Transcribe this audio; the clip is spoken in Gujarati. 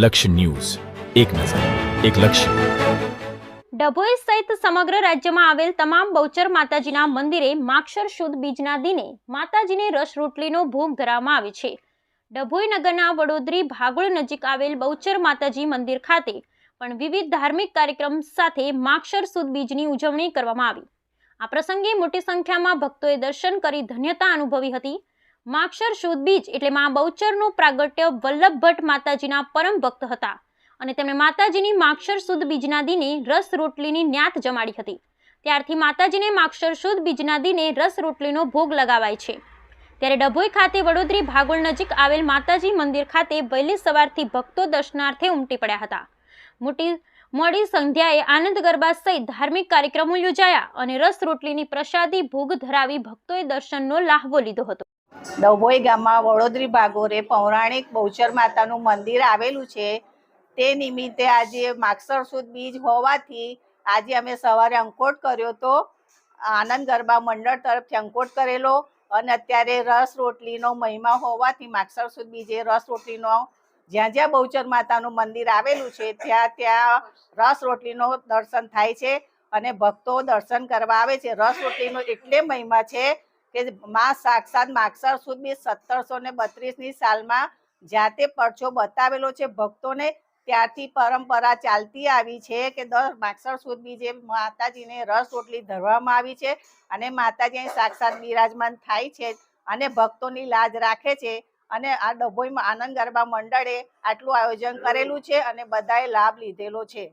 લક્ષ્ય ન્યૂઝ. એક નજર, એક લક્ષ્ય. ડભોઈ સહિત સમગ્ર રાજ્યમાં આવેલ તમામ બહુચર માતાજીના મંદિરે માક્ષર શુદ્ધ બીજના દિને માતાજીને રસ રોટલીનો ભોગ ધરવામાં આવે છે. ડભોઈ નગરના વડોદરી ભાગોળ નજીક આવેલ બહુચર માતાજી મંદિર ખાતે પણ વિવિધ ધાર્મિક કાર્યક્રમ સાથે માક્ષર સુદ બીજની ઉજવણી કરવામાં આવી. આ પ્રસંગે મોટી સંખ્યામાં ભક્તોએ દર્શન કરી ધન્યતા અનુભવી હતી. માક્ષર બીજ એટલે મા બહુચરનું પ્રાગટ્ય વલ્લભ ભટ્ટ માતાજીના પરમ ભક્ત હતા. અને તેમણે માતાજીની માક્ષર શુદ્ધ બીજના દિને રસ રોટલીની ન્યાત જમાડી હતી. ત્યારથી માતાજીને માક્ષર શુદ્ધ બીજના દિને રસ રોટલીનો ભોગ લગાવાય છે. ત્યારે ડભોઈ ખાતે વડોદરી ભાગોળ નજીક આવેલ માતાજી મંદિર ખાતે વહેલી સવારથી ભક્તો દર્શનાર્થે ઉમટી પડ્યા હતા. મોટી, મોડી સંધ્યાએ આનંદ ગરબા સહિત ધાર્મિક કાર્યક્રમો યોજાયા અને રસ રોટલીની પ્રસાદી ભોગ ધરાવી ભક્તોએ દર્શનનો લાહવો લીધો હતો. ડભોઈ ગામમાં વડોદરી ભાગોરે પૌરાણિક બહુચર માતાનું મંદિર આવેલું છે. તે નિમિત્તે આજે માગસર સુદ બીજ હોવાથી આજે અમે સવારે અંકોટ કર્યો તો આનંદ ગરબા મંડળ તરફથી અંકોટ કરેલો અને અત્યારે રસ રોટલીનો મહિમા હોવાથી માગસર સુદ બીજે રસ રોટલીનો જ્યાં જ્યાં બહુચર માતાનું મંદિર આવેલું છે, ત્યાં ત્યાં રસ રોટલીનો દર્શન થાય છે અને ભક્તો દર્શન કરવા આવે છે. રસ રોટલીનો એટલે મહિમા છે કે માં સાક્ષાત માગસર સુદ સત્તરસો ને બત્રીસની સાલમાં જાતે પરચો બતાવેલો છે. ભક્તોને ત્યારથી પરંપરા ચાલતી આવી છે કે દર માગસર સુદ બી જે માતાજીને રસ રોટલી ધરવામાં આવી છે અને માતાજી અહીં સાક્ષાત બિરાજમાન થાય છે અને ભક્તોની લાજ રાખે છે અને આ ડભોઈમાં આનંદ ગરબા મંડળે આટલું આયોજન કરેલું છે અને બધાએ લાભ લીધેલો છે.